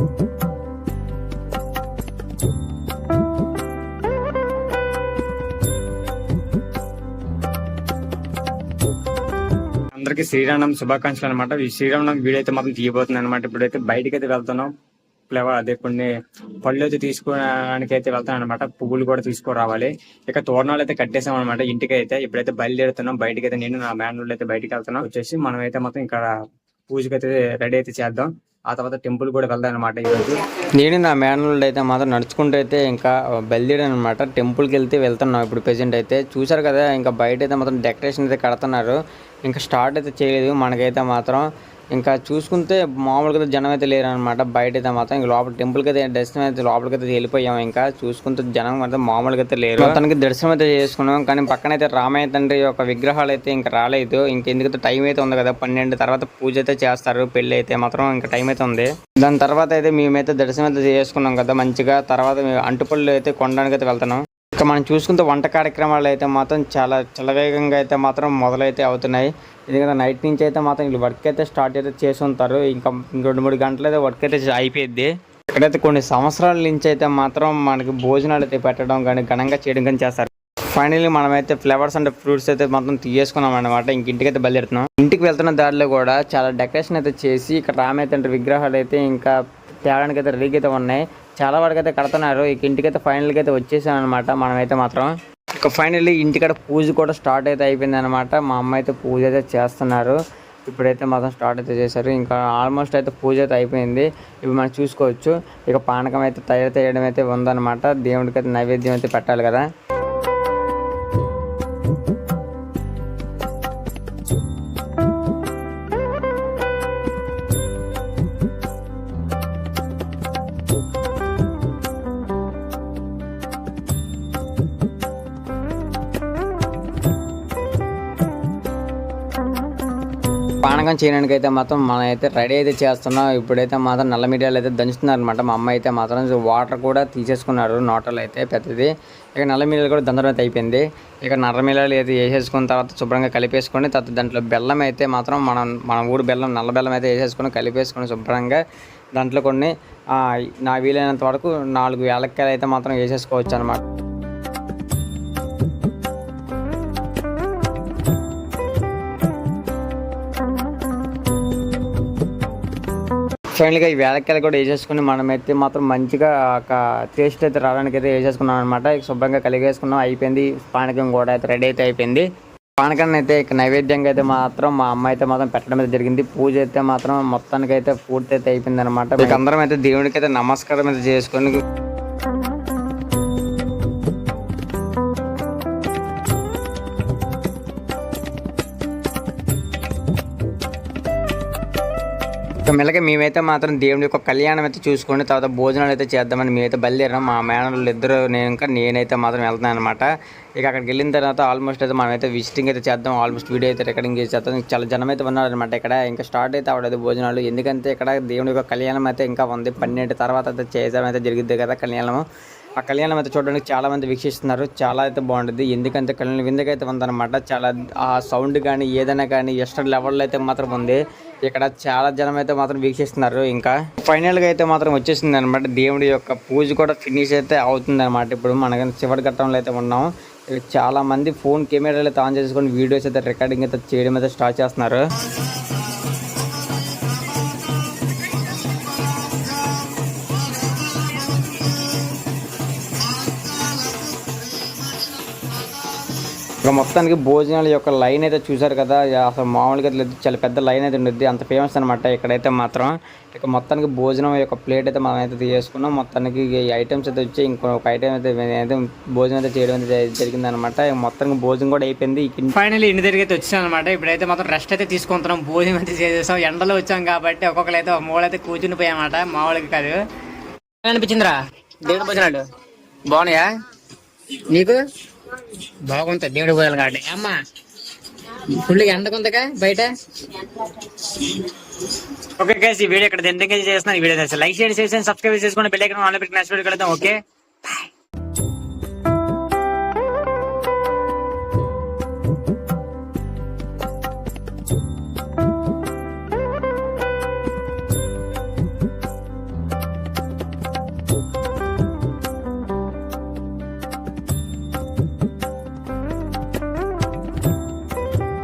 అందరికి శ్రీరామం శుభాకాంక్షలు అనమాట ఈ శ్రీరామనం వీడియో అయితే మాత్రం తీయబోతుంది అనమాట ఇప్పుడైతే బయటకి అయితే వెళ్తున్నాం. ఫ్లేవర్ అదే కొన్ని పళ్ళు అయితే తీసుకోవడానికి అయితే వెళ్తాం అనమాట పువ్వులు కూడా తీసుకురావాలి. ఇక తోరణాలు అయితే కట్టేసాం అనమాట ఇంటికి అయితే ఇప్పుడైతే బయలుదేరుతున్నాం. బయటకి అయితే నేను నా బ్యాండ్లు అయితే బయటకు వెళ్తున్నాం. వచ్చేసి మనం అయితే మొత్తం ఇక్కడ పూజకి అయితే రెడీ అయితే చేద్దాం. ఆ తర్వాత టెంపుల్ కూడా వెళ్దాం అనమాట ఈరోజు. నేను నా మేనల్డ్ అయితే మాత్రం నడుచుకుంటూ అయితే ఇంకా బయలుదేరాను అనమాట టెంపుల్కి వెళ్తే వెళ్తున్నాం ఇప్పుడు ప్రెసెంట్ అయితే. చూసారు కదా ఇంకా బయట అయితే మాత్రం డెకరేషన్ అయితే కడుతున్నారు. ఇంకా స్టార్ట్ అయితే చేయలేదు. మనకైతే మాత్రం ఇంకా చూసుకుంటే మామూలుగా జనం అయితే లేరు బయట అయితే మాత్రం ఇంకా లోపల టెంపుల్కి అయితే దర్శనం అయితే లోపలికి అయితే వెళ్ళిపోయాం ఇంకా. చూసుకుంటే జనం అయితే మామూలుగా అయితే లేరు. తనకి దర్శనం అయితే చేసుకున్నాం. కానీ పక్కన అయితే రామయ్య తండ్రి యొక్క విగ్రహాలు అయితే ఇంకా రాలేదు. ఇంకెందుకంటే టైం అయితే ఉంది కదా పన్నెండు తర్వాత పూజ అయితే చేస్తారు. పెళ్ళి అయితే మాత్రం ఇంకా టైం అయితే ఉంది. దాని తర్వాత అయితే మేమైతే దర్శనం అయితే చేసుకున్నాం కదా మంచిగా. తర్వాత అంటుపళ్ళు అయితే కొనడానికి అయితే వెళ్తున్నాం. ఇక మనం చూసుకుంటే వంట కార్యక్రమాలు అయితే మాత్రం చాలా చలవేగంగా అయితే మాత్రం మొదలైతే అవుతున్నాయి. ఎందుకంటే నైట్ నుంచి అయితే మాత్రం వీళ్ళు వర్క్ అయితే స్టార్ట్ అయితే చేసి ఉంటారు. ఇంకా రెండు మూడు గంటలు అయితే వర్క్ అయితే అయిపోయింది ఇక్కడైతే కొన్ని సంవత్సరాల నుంచి అయితే మాత్రం మనకి భోజనాలు అయితే పెట్టడం కానీ ఘనంగా చేయడం కానీ చేస్తారు. ఫైనల్లీ మనమైతే ఫ్లవర్స్ అండ్ ఫ్రూట్స్ అయితే మొత్తం తీసేసుకున్నాం అనమాట ఇంక ఇంటికైతే బయలుదేరుతున్నాం. ఇంటికి వెళ్తున్న దారిలో కూడా చాలా డెకరేషన్ అయితే చేసి ఇక్కడ రామైతే తండ్రి విగ్రహాలు అయితే ఇంకా తేడానికి అయితే రెడీగా అయితే ఉన్నాయి. చాలా వరకు అయితే కడుతున్నారు. ఇక ఇంటికైతే ఫైనల్గా అయితే వచ్చేసాను అనమాట మనమైతే మాత్రం ఇక ఫైనల్లీ ఇంటికాడ పూజ కూడా స్టార్ట్ అయితే అయిపోయింది అనమాట మా అమ్మ అయితే పూజ అయితే చేస్తున్నారు. ఇప్పుడైతే మాత్రం స్టార్ట్ అయితే చేశారు. ఇంకా ఆల్మోస్ట్ అయితే పూజ అయితే అయిపోయింది. ఇప్పుడు మనం చూసుకోవచ్చు. ఇక పానకం అయితే తయారు చేయడం అయితే ఉందన్నమాట. దేవుడికి అయితే నైవేద్యం అయితే పెట్టాలి కదా. పానకం చేయడానికి అయితే మాత్రం మనం అయితే రెడీ అయితే చేస్తున్నాం. ఇప్పుడైతే మాత్రం నల్ల మీడియాలు అయితే దంచుతున్నారు అనమాట మా అమ్మ అయితే మాత్రం వాటర్ కూడా తీసేసుకున్నారు నోటలు అయితే పెద్దది. ఇక నల్ల మీడియాలు కూడా దంచడం అయితే అయిపోయింది. ఇక నల్ల మీడియాలు అయితే వేసేసుకున్న తర్వాత శుభ్రంగా కలిపేసుకొని తర్వాత దాంట్లో బెల్లం అయితే మాత్రం మనం మన ఊరు బెల్లం నల్ల బెల్లం అయితే వేసేసుకొని కలిపేసుకొని శుభ్రంగా దాంట్లో కొన్ని నా వీలైనంత వరకు నాలుగు ఏలక్కాయలు అయితే మాత్రం వేసేసుకోవచ్చు అనమాట ఫైనల్గా ఈ వేలక్కాయలు కూడా వేసేసుకుని మనమైతే మాత్రం మంచిగా ఒక టేస్ట్ అయితే రావడానికి అయితే వేసేసుకున్నాం అనమాట శుభ్రంగా కలిగేసుకున్నాం. అయిపోయింది. పానకం కూడా అయితే రెడీ అయితే అయిపోయింది. పానకాన్ని అయితే ఇక నైవేద్యంగా అయితే మాత్రం మా అమ్మ అయితే మాత్రం పెట్టడం అయితే జరిగింది. పూజ అయితే మాత్రం మొత్తానికి అయితే పూర్తి అయితే అయిపోయింది అనమాట అందరం అయితే దేవుడికి అయితే నమస్కారం అయితే చేసుకొని ఇక మెల్లగా మేమైతే మాత్రం దేవుడి యొక్క కళ్యాణం అయితే చూసుకొని తర్వాత భోజనాలు అయితే చేద్దామని మేమైతే బయలుదేరాం మా మేనలు ఇద్దరు నేను ఇంకా నేనైతే మాత్రం వెళ్తున్నాను అనమాట ఇక అక్కడికి వెళ్ళిన తర్వాత ఆల్మోస్ట్ అయితే మనమైతే విజిటింగ్ అయితే చేద్దాం. ఆల్మోస్ట్ వీడియో అయితే రికార్డింగ్ చేసి చేద్దాం. చాలా జనం అయితే ఉన్నారనమాట ఇక్కడ. ఇంకా స్టార్ట్ అయితే అవడదు భోజనాలు. ఎందుకంటే ఇక్కడ దేవుడి యొక్క కళ్యాణం అయితే ఇంకా ఉంది. పన్నెండు తర్వాత అయితే చేయడం అయితే జరిగింది కదా కళ్యాణం ఆ కళ్యాణం అయితే చూడడానికి చాలామంది వీక్షిస్తున్నారు. చాలా అయితే బాగుంటుంది. ఎందుకంటే కళ్యాణం విందుకైతే ఉందన్నమాట. చాలా ఆ సౌండ్ కానీ ఏదైనా కానీ ఎక్స్ట్రా లెవెల్లో అయితే మాత్రం ఉంది. ఇక్కడ చాలా జనం అయితే మాత్రం వీక్షిస్తున్నారు ఇంకా. ఫైనల్గా అయితే మాత్రం వచ్చేసింది అనమాట దేవుడి యొక్క పూజ కూడా ఫినిష్ అయితే అవుతుంది అనమాట ఇప్పుడు మనకి చివరి ఘట్టంలో అయితే ఉన్నాం. ఇక్కడ చాలా మంది ఫోన్ కెమెరాలు అయితే ఆన్ చేసుకొని వీడియోస్ అయితే రికార్డింగ్ అయితే చేయడం అయితే స్టార్ట్ చేస్తున్నారు. ఇక మొత్తానికి భోజనాల యొక్క లైన్ అయితే చూసారు కదా. అసలు మామూలుగా లేదు. చాలా పెద్ద లైన్ అయితే ఉండేది అంత ఫేమస్ అనమాట ఇక్కడైతే మాత్రం ఇక మొత్తానికి భోజనం యొక్క ప్లేట్ అయితే మనం అయితే తీసుకున్నాం. మొత్తానికి ఈ ఐటమ్స్ అయితే వచ్చి ఇంకొక ఐటమ్ అయితే అయితే భోజనం అయితే చేయడం అయితే జరిగింది అనమాట మొత్తానికి భోజనం కూడా అయిపోయింది. ఫైనల్లీ ఇంటి దగ్గర అయితే వచ్చాను అనమాట ఇప్పుడైతే మాత్రం రెస్ట్ అయితే తీసుకుంటున్నాం. భోజనం అయితే చేసేసాం. ఎండలో వచ్చాం కాబట్టి ఒక్కొక్కరు అయితే మూడైతే కూర్చుని పోయామాట మామూలుగా కాదు. ఎలా అనిపించిందిరా? దేవుడి భోజనాలు? బాగున్నాయా? నీకు? బాగుంటుంది దేవుడి పోయాలి కాబట్టి అమ్మా ఫుల్ ఎండకుందిగా బయట? ఓకే గైస్ ఈ వీడియో ఇక్కడ ఎంతగా చేస్తున్నాను. ఈ వీడియో లైక్ చేయండి చేసి సబ్స్క్రైబ్ చేసుకోండి బెల్ ఐకాన్ ఆన్ పెట్టి నెక్స్ట్ వీడియో ఓకే బాయ్